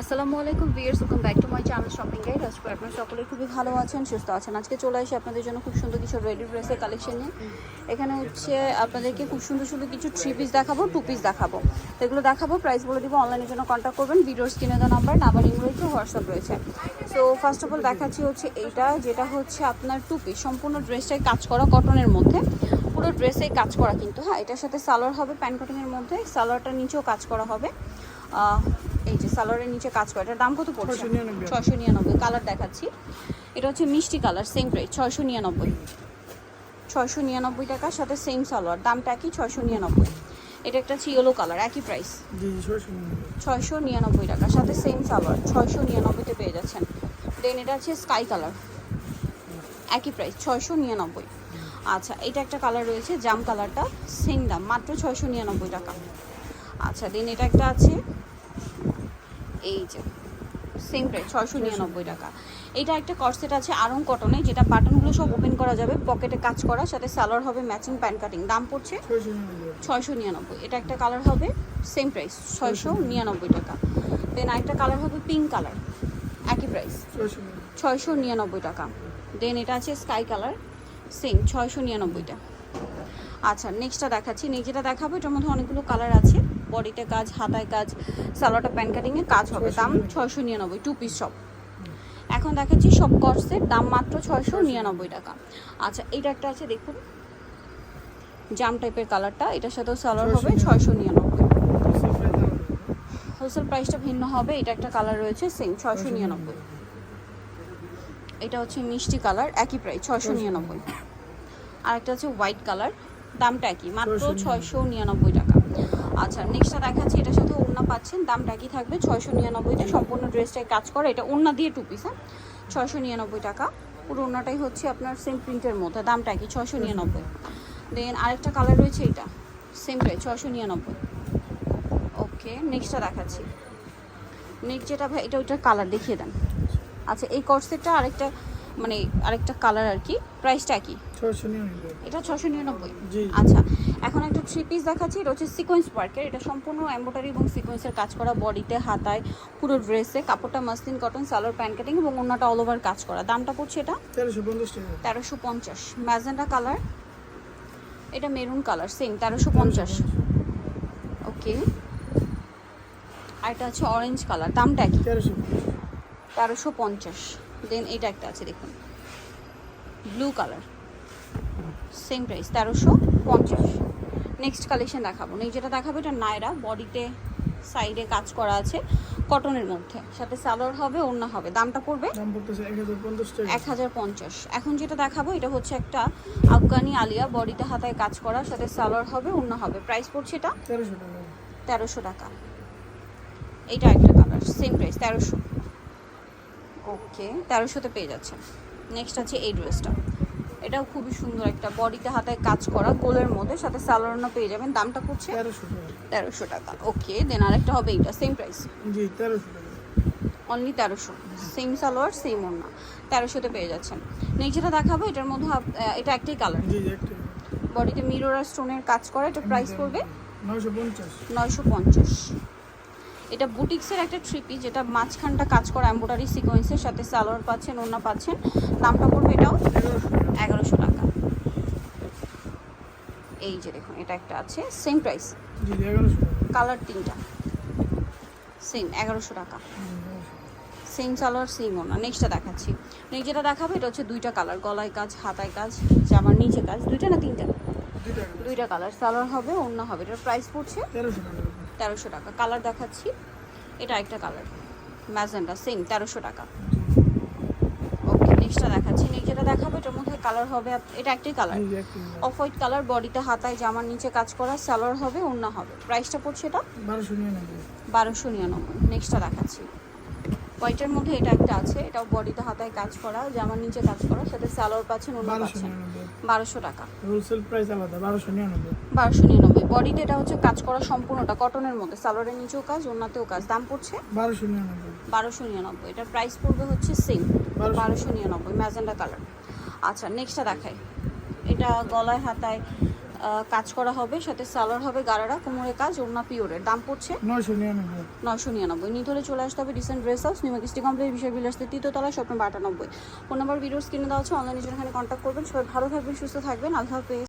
আসসালামু আলাইকুম viewers welcome back to my channel shopping guide আজকে আপনারা সকলে খুবই ভালো আছেন, সুস্থ আছেন। আজকে চলে আসি আপনাদের জন্য খুব সুন্দর কিছু রেডি ড্রেসের কালেকশন নিয়ে। এখানে হচ্ছে আপনাদেরকে খুব সুন্দর সুন্দর কিছু থ্রি পিস দেখাবো টু পিস দেখাবো। এগুলো দেখাবো প্রাইস বলে দিব অনলাইনের জন্য কন্ট্যাক্ট করবেন। ভিডিওর স্ক্রিনে দেওয়া নাম্বার নাম্বার রয়েছে হোয়াটসঅ্যাপ রয়েছে। সো ফার্স্ট অফ অল দেখাচ্ছি হচ্ছে এইটা, যেটা হচ্ছে আপনার টু পিস সম্পূর্ণ ড্রেসটাই কাজ করা কটনের মধ্যে। পুরো ড্রেসেই কাজ করা কিন্তু হ্যাঁ এটার সাথে সালোয়ার হবে, প্যান্ট কটনের মধ্যে। সালোয়ারটার নিচেও কাজ করা হবে। এই যে সালোয়ারের নিচে কাজ করা এটার দাম কত পড়ছে? 699 ছয়শো নিরানব্বই কালার দেখাচ্ছি। এটা হচ্ছে মিষ্টি কালার সেম প্রাইস ছয়শো নিরানব্বই। ছয়শো নিরানব্বই টাকার সাথে সেম সালোয়ার দামটা একই ছয়শো নিরানব্বই। এটা একটা হচ্ছে ইয়েলো কালার একই প্রাইস ছয়শো নিরানব্বই। টাকার সাথে সেম সালোয়ার ছয়শো নিরানব্বইতে পেয়ে যাচ্ছেন। দেন এটা আছে স্কাই কালার একই প্রাইস ছয়শো নিরানব্বই। আচ্ছা এটা একটা কালার রয়েছে জাম কালারটা সেম দাম মাত্র ছয়শো নিরানব্বই টাকা। আচ্ছা দেন এটা একটা আছে। এই যে সেম প্রাইস ছয়শো নিরানব্বই টাকা। এটা একটা কর্সেট আছে আরং কটনে যেটা বাটনগুলো সব ওপেন করা যাবে পকেটে কাজ করা সাথে সালোয়ার হবে ম্যাচিং প্যান্ট কাটিং দাম পড়ছে ছয়শো নিরানব্বই। এটা একটা কালার হবে সেম প্রাইস ছয়শো নিরানব্বই টাকা। দেন আরেকটা কালার হবে পিঙ্ক কালার একই প্রাইস ছয়শো নিরানব্বই। ছয়শো নিরানব্বই টাকা। দেন এটা আছে স্কাই কালার সেম ছয়শো নিরানব্বইটা। আচ্ছা নেক্সটটা দেখাচ্ছি। নেক্সটটা দেখাবো এটার মধ্যে অনেকগুলো কালার আছে। বডিতে কাজ হাতায় কাজ সালোয়ারটা প্যান কাটিংয়ে কাজ হবে। দাম ছয়শো নিরানব্বই টু পিস সব এখন দেখাচ্ছি সব কর্সের দাম মাত্র ছয়শো নিরানব্বই টাকা। আচ্ছা এটা একটা আছে দেখুন। জাম টাইপের কালারটা এটার সাথেও সালোয়ার হবে ছয়শো নিরানব্বই। হোলসেল প্রাইসটা ভিন্ন হবে এটা একটা কালার রয়েছে সেম ছয়শো নিরানব্বই। এটা হচ্ছে মিষ্টি কালার একই প্রাইস ছয়শো নিরানব্বই। আর একটা হচ্ছে হোয়াইট কালার দামটা একই মাত্র ছয়শো নিরানব্বই। টাকা। আচ্ছা নেক্সটটা দেখাচ্ছি এটার সাথে ওড়না পাচ্ছেন দামটা একই থাকবে ছয়শো নিরানব্বইতে সম্পূর্ণ ড্রেসটাই কাজ করে এটা ওড়না দিয়ে টু পিস হ্যাঁ? ছয়শো নিরানব্বই টাকা। পুরো ওড়নাটাই হচ্ছে আপনার সেম প্রিন্টের মধ্যে দামটা একই ছয়শো নিরানব্বই। দেন আরেকটা কালার রয়েছে এটা সেম প্রাইস ছয়শো নিরানব্বই। ওকে নেক্সটটা দেখাচ্ছি। নেক্সট যেটা ভাই এটা ওইটার কালার দেখিয়ে দেন। আচ্ছা এই কর্সেটটা আরেকটা মানে আরেকটা কালার আর কি প্রাইসটা কি এটা ছশো নিরানব্বই? জি। আচ্ছা এখন একটা থ্রি পিস দেখাচ্ছি এটা হচ্ছে সিকোয়েন্স পার্কের এটা সম্পূর্ণ এম্বোটারি এবং সিকোয়েন্সের কাজ করা বডিতে হাতায় পুরো ড্রেসে কাপড়টা muslin cotton salwar pant cutting এবং অন্যটা অল ওভার কাজ করা। দামটা পড়ছে এটা? তেরোশো পঞ্চাশ ম্যাজেন্ডা কালার এটা মেরুন কালার সেম তেরোশো পঞ্চাশ। ওকে আর এটা হচ্ছে অরেঞ্জ কালার দামটা কি? তেরোশো পঞ্চাশ। দেন এটা একটা আছে দেখুন। ব্লু কালার সেম প্রাইস তেরোশো পঞ্চাশ। নেক্সট কালেকশন দেখাবো। নেক্সট যেটা দেখাবো এটা নায়রা বডিতে সাইডে কাজ করা আছে কটনের মধ্যে। সাথে সালোয়ার হবে ওড়না হবে। দামটা পড়বে এক হাজার পঞ্চাশ এখন যেটা দেখাবো এটা হচ্ছে একটা আফগানি আলিয়া বডিতে হাতায় কাজ করা সাথে সালোয়ার হবে ওড়না হবে। প্রাইস পড়ছে এটা? তেরোশো টাকা। তেরোশো টাকা। এইটা একটা কালার সেম প্রাইস তেরোশো। ওকে তেরোশোতে পেয়ে যাচ্ছেন নেক্সট আছে এই ড্রেসটা। এটাও খুবই সুন্দর একটা বডিতে হাতে কাজ করা গোলের মধ্যে সাথে সালোয়ারও পেয়ে যাবেন। দামটা করছে তেরোশো টাকা। ওকে দেন আরেকটা হবে এইটা সেম প্রাইস জি তেরোশো টাকা। অনলি তেরোশো। সেম সালোয়ার সেম ওড়না। তেরোশোতে পেয়ে যাচ্ছেন। নেক্সট যেটা দেখাবো এটার মধ্যে এটা একটাই কালার বডিতে মিরর আর স্টোনের কাজ করা এটা প্রাইস পড়বে নয়শো পঞ্চাশ। নয়শো পঞ্চাশ। এটা বুটিক্সের একটা থ্রিপি যেটা মাঝখানটা কাজ করা এম্বোটারি সিকোয়েন্সের সাথে সালোয়ার পাচ্ছেন ওড়না পাচ্ছেন। দামটা পড়বে এটাও এগারোশো টাকা। এই যে দেখুন এটা একটা আছে সেম প্রাইস কালার তিনটা। সেম এগারোশো টাকা। সেম সালোয়ার সেম ওড়না। নেক্সটটা দেখাচ্ছি। নেক্সট যেটা দেখাবো এটা হচ্ছে দুইটা কালার গলায় কাজ হাতায় কাজ জামার নিচে কাজ দুইটা না তিনটা? দুইটা কালার সালোয়ার হবে ওড়না হবে। এটার প্রাইস পড়ছে তেরোশো টাকা। তেরোশো টাকা। কালার দেখাচ্ছি। এটা একটা কালার ম্যাজেন্টা সেম তেরোশো টাকা। ওকে নেক্সটটা দেখাচ্ছি। যেটা দেখাবো এটার মধ্যে কালার হবে এটা একটাই কালার অফ হোয়াইট কালার বডিতে হাতায় জামার নিচে কাজ করা সালোয়ার হবে ওড়না হবে। প্রাইসটা পড়ছে এটা? বারোশো নিরানব্বই। বারোশো নিরানব্বই। নেক্সটটা দেখাচ্ছি। হোয়াইটের মধ্যে এটা একটা আছে এটাও বডিতে হাতায় কাজ করা জামার নিচে কাজ করা সাথে সালোয়ার পাচ্ছেন বারোশো পাচ্ছেন। বারোশো টাকা। হোলসেল প্রাইস আলাদা বারোশো নিরানব্বই। বারোশো নিরানব্বই। বডিতে এটা হচ্ছে কাজ করা সম্পূর্ণটা কটনের মধ্যে সালোয়ারের নিচেও কাজ ওনাতেও কাজ। দাম পড়ছে? বারোশো নিরানব্বই। বারোশো নিরানব্বই। এটার প্রাইস পড়বে হচ্ছে সেম বারোশো। নিরানব্বই ম্যাজেন্ডা কালার আচ্ছা নেক্সটটা দেখাই। এটা গলায় হাতায় কাজ করা হবে সাথে সালোয়ার হবে গাড়ারা কোমরের কাজ ওড়না পিওরের। দাম পড়ছে? নয়শো নিরানব্বই। নয়শো নিরানব্বই। নিতে হলে চলে আসতে হবে decent dress house new Kristi complex বিষয় বিলাসতে তৃতীয়তলা স্বপ্ন আটানব্বই ফোন নাম্বার ভিডিওস কিনে দেওয়া হচ্ছে অনলাইনে জন্য এখানে কন্ট্যাক্ট করবেন। সবাই ভালো থাকবেন সুস্থ থাকবেন। আল্লাহ হাফেজ।